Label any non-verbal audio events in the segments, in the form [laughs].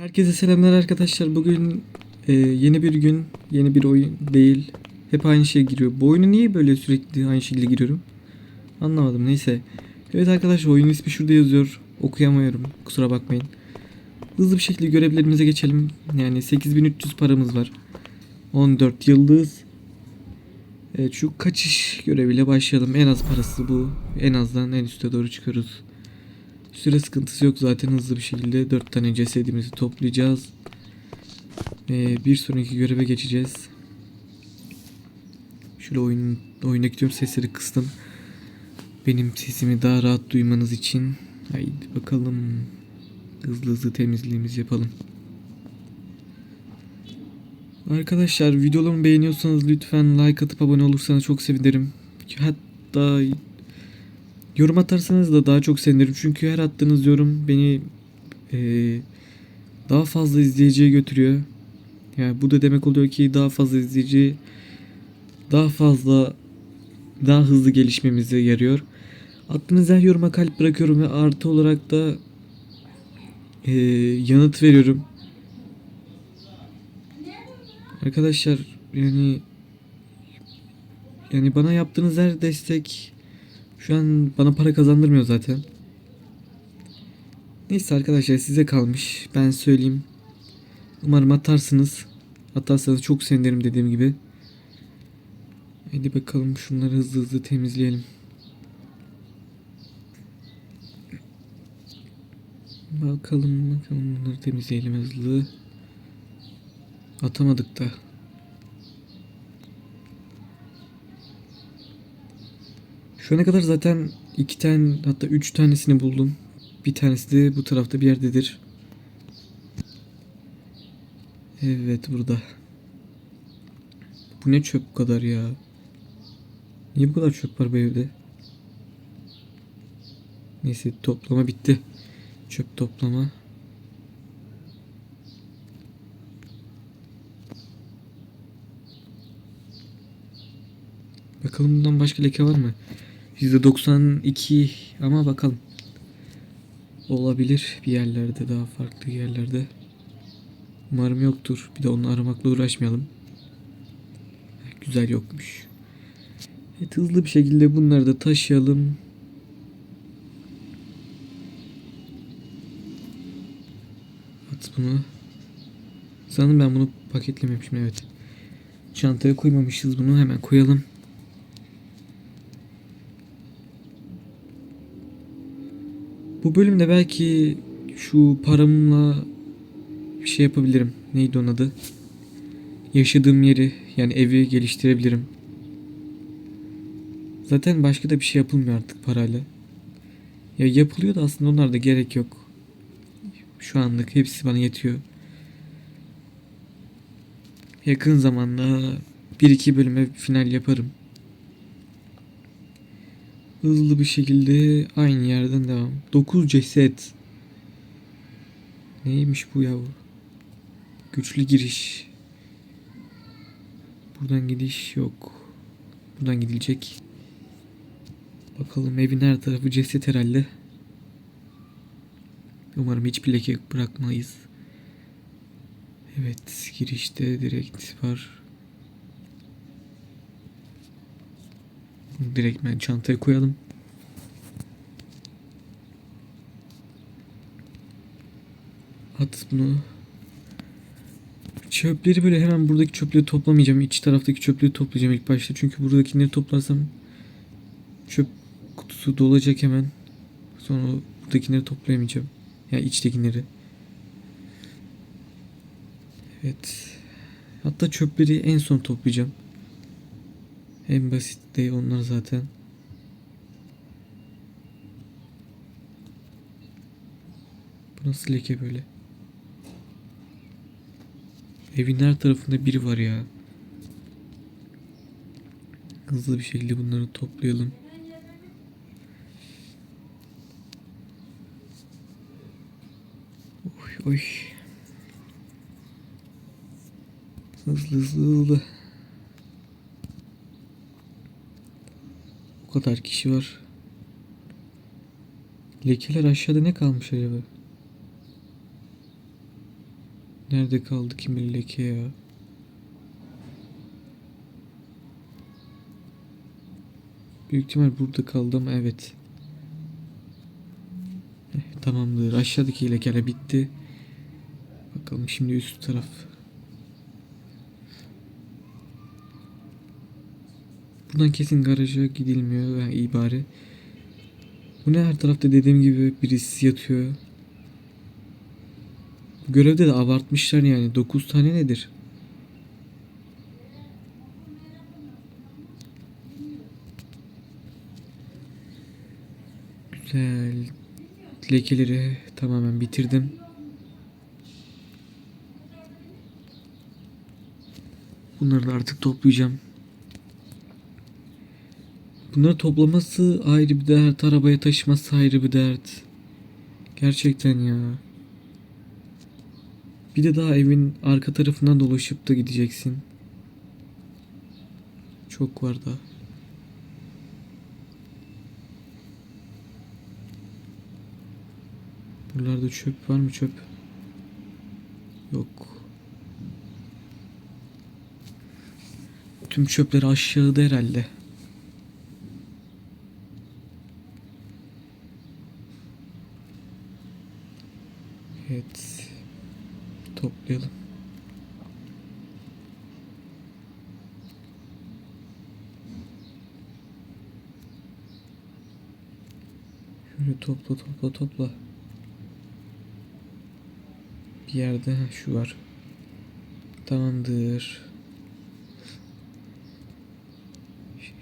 Herkese selamlar arkadaşlar. Bugün e, yeni bir gün, yeni bir oyun değil. Hep aynı şeye giriyor. Bu oyunu niye böyle sürekli aynı şekilde giriyorum? Anlamadım. Neyse. Evet arkadaşlar oyunun ismi şurada yazıyor. Okuyamıyorum. Kusura bakmayın. Hızlı bir şekilde görevlerimize geçelim. Yani 8300 paramız var. 14 yıldız. Evet şu kaçış göreviyle başlayalım. En az parası bu. En azdan en üste doğru çıkıyoruz. Süre sıkıntısı yok zaten hızlı bir şekilde 4 tane cesedimizi toplayacağız. Ee, bir sonraki göreve geçeceğiz. Şöyle oyun, oyundaki tüm sesleri kıstım. Benim sesimi daha rahat duymanız için. Haydi bakalım. Hızlı hızlı temizliğimizi yapalım. Arkadaşlar videolarımı beğeniyorsanız lütfen like atıp abone olursanız çok sevinirim. Hatta Yorum atarsanız da daha çok sevinirim. Çünkü her attığınız yorum beni eee, daha fazla izleyiciye götürüyor. Yani bu da demek oluyor ki daha fazla izleyici daha fazla daha hızlı gelişmemize yarıyor. Attığınız her yoruma kalp bırakıyorum ve artı olarak da eee, yanıt veriyorum. Arkadaşlar yani yani bana yaptığınız her destek şu an bana para kazandırmıyor zaten. Neyse arkadaşlar size kalmış. Ben söyleyeyim. Umarım atarsınız. Atarsanız çok sevinirim dediğim gibi. Hadi bakalım şunları hızlı hızlı temizleyelim. Bakalım bakalım bunları temizleyelim hızlı. Atamadık da. Şu ana kadar zaten iki tane hatta üç tanesini buldum. Bir tanesi de bu tarafta bir yerdedir. Evet burada. Bu ne çöp bu kadar ya? Niye bu kadar çöp var bu evde? Neyse toplama bitti. Çöp toplama. Bakalım bundan başka leke var mı? %92 ama bakalım. Olabilir bir yerlerde daha farklı yerlerde. Umarım yoktur. Bir de onu aramakla uğraşmayalım. Güzel yokmuş. Evet hızlı bir şekilde bunları da taşıyalım. At bunu. Sanırım ben bunu paketlememişim evet. Çantaya koymamışız bunu hemen koyalım. Bu bölümde belki şu paramla bir şey yapabilirim. Neydi onun adı? Yaşadığım yeri yani evi geliştirebilirim. Zaten başka da bir şey yapılmıyor artık parayla. Ya yapılıyor da aslında onlar da gerek yok. Şu anlık hepsi bana yetiyor. Yakın zamanda bir iki bölüme final yaparım. Hızlı bir şekilde aynı yerden devam. 9 ceset. Neymiş bu ya? Güçlü giriş. Buradan gidiş yok. Buradan gidilecek. Bakalım evin her tarafı ceset herhalde. Umarım hiçbir leke bırakmayız. Evet girişte direkt var. Bunu direkt ben çantaya koyalım. At bunu. Çöpleri böyle hemen buradaki çöpleri toplamayacağım. İç taraftaki çöpleri toplayacağım ilk başta. Çünkü buradakileri toplarsam çöp kutusu dolacak hemen. Sonra buradakileri toplayamayacağım. Ya yani içtekileri. Evet. Hatta çöpleri en son toplayacağım. En basit de onlar zaten. Bu nasıl leke böyle? Evin her tarafında biri var ya. Hızlı bir şekilde bunları toplayalım. Oy oy. Hızlı hızlı hızlı. O kadar kişi var. Lekeler aşağıda ne kalmış acaba? Nerede kaldı kim bilir leke ya? Büyük ihtimal burada kaldı ama evet. Eh, tamamdır. Aşağıdaki lekeler bitti. Bakalım şimdi üst taraf. Buradan kesin garaja gidilmiyor. Yani iyi bari. Bu ne her tarafta dediğim gibi birisi yatıyor. Görevde de abartmışlar yani. 9 tane nedir? Güzel. Lekeleri tamamen bitirdim. Bunları da artık toplayacağım. Bunları toplaması ayrı bir dert, arabaya taşıması ayrı bir dert. Gerçekten ya. Bir de daha evin arka tarafından dolaşıp da gideceksin. Çok var daha. Buralarda çöp var mı çöp? Yok. Tüm çöpler aşağıda herhalde. Evet. Toplayalım. Şöyle topla topla topla. Bir yerde heh, şu var. Tamamdır.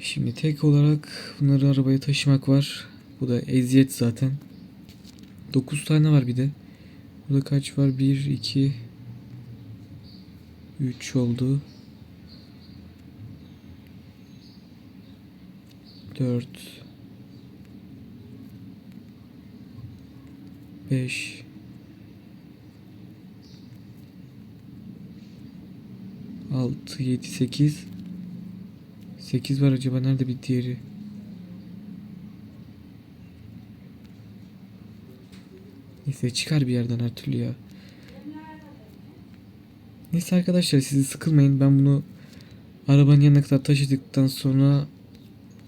Şimdi tek olarak bunları arabaya taşımak var. Bu da eziyet zaten. 9 tane var bir de. Burada kaç var? 1, 2, 3 oldu. 4 5 6 7 8 8 var acaba nerede bir diğeri? Neyse çıkar bir yerden her türlü ya. Neyse arkadaşlar sizi sıkılmayın. Ben bunu arabanın yanına kadar taşıdıktan sonra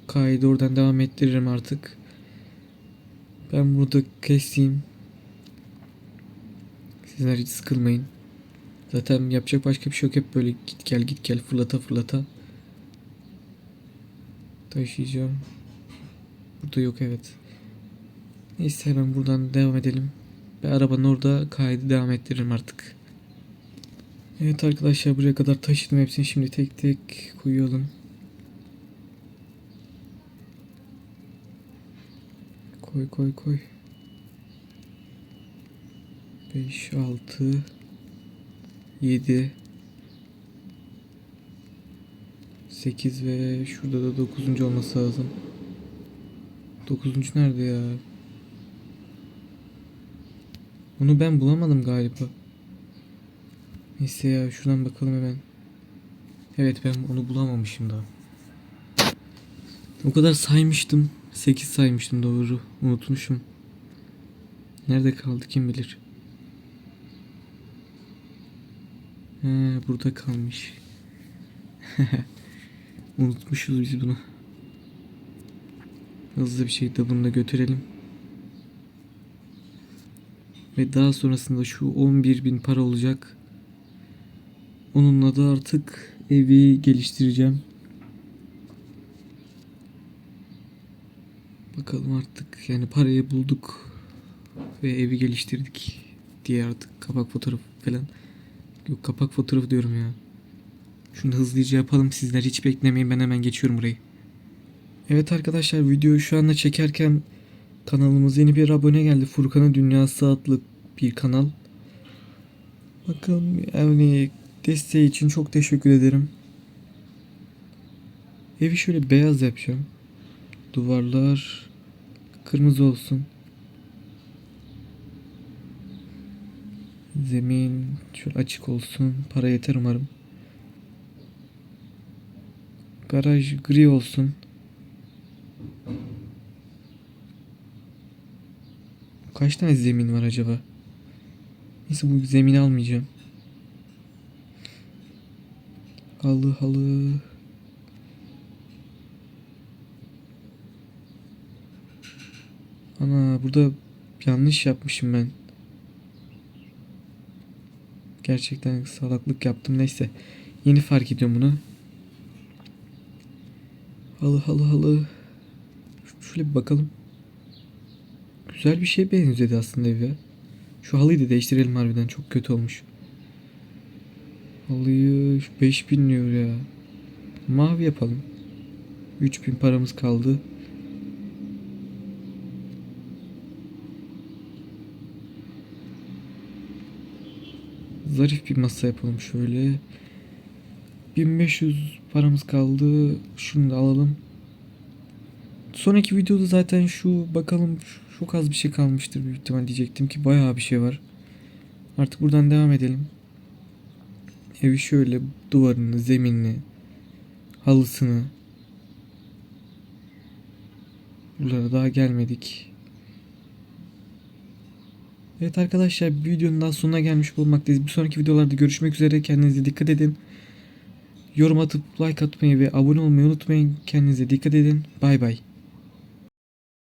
kaydı oradan devam ettiririm artık. Ben burada keseyim. Sizler hiç sıkılmayın. Zaten yapacak başka bir şey yok. Hep böyle git gel git gel fırlata fırlata. Taşıyacağım. Burada yok evet. Neyse hemen buradan devam edelim. Ve arabanın orada kaydı devam ettiririm artık. Evet arkadaşlar buraya kadar taşıdım hepsini. Şimdi tek tek koyalım. Koy koy koy. 5, 6, 7, 8 ve şurada da 9. olması lazım. 9. nerede ya? Onu ben bulamadım galiba. Neyse ya şuradan bakalım hemen. Evet ben onu bulamamışım daha. O kadar saymıştım. 8 saymıştım doğru. Unutmuşum. Nerede kaldı kim bilir. He, burada kalmış. [laughs] Unutmuşuz biz bunu. Hızlı bir şekilde bunu da götürelim. Ve daha sonrasında şu 11 bin para olacak. Onunla da artık evi geliştireceğim. Bakalım artık yani parayı bulduk ve evi geliştirdik diye artık kapak fotoğrafı falan. Yok kapak fotoğrafı diyorum ya. Şunu hızlıca yapalım sizler hiç beklemeyin ben hemen geçiyorum burayı. Evet arkadaşlar videoyu şu anda çekerken kanalımıza yeni bir abone geldi. Furkan'ın Dünyası adlı bir kanal. Bakalım yani desteği için çok teşekkür ederim. Evi şöyle beyaz yapacağım. Duvarlar kırmızı olsun. Zemin şöyle açık olsun. Para yeter umarım. Garaj gri olsun. Kaç tane zemin var acaba? Neyse bu zemini almayacağım. Halı halı. Ana burada yanlış yapmışım ben. Gerçekten salaklık yaptım. Neyse. Yeni fark ediyorum bunu. Halı halı halı. Şöyle bir bakalım. Güzel bir şeye benzedi aslında ev ya. Şu halıyı da değiştirelim harbiden. Çok kötü olmuş. Halıyı şu 5000 diyor ya. Mavi yapalım. 3000 paramız kaldı. Zarif bir masa yapalım şöyle. 1500 paramız kaldı. Şunu da alalım. Sonraki videoda zaten şu bakalım çok az bir şey kalmıştır büyük ihtimal diyecektim ki bayağı bir şey var. Artık buradan devam edelim. Evi şöyle duvarını, zeminini, halısını. Buralara daha gelmedik. Evet arkadaşlar bir videonun daha sonuna gelmiş bulunmaktayız. Bir sonraki videolarda görüşmek üzere. Kendinize dikkat edin. Yorum atıp like atmayı ve abone olmayı unutmayın. Kendinize dikkat edin. Bay bay.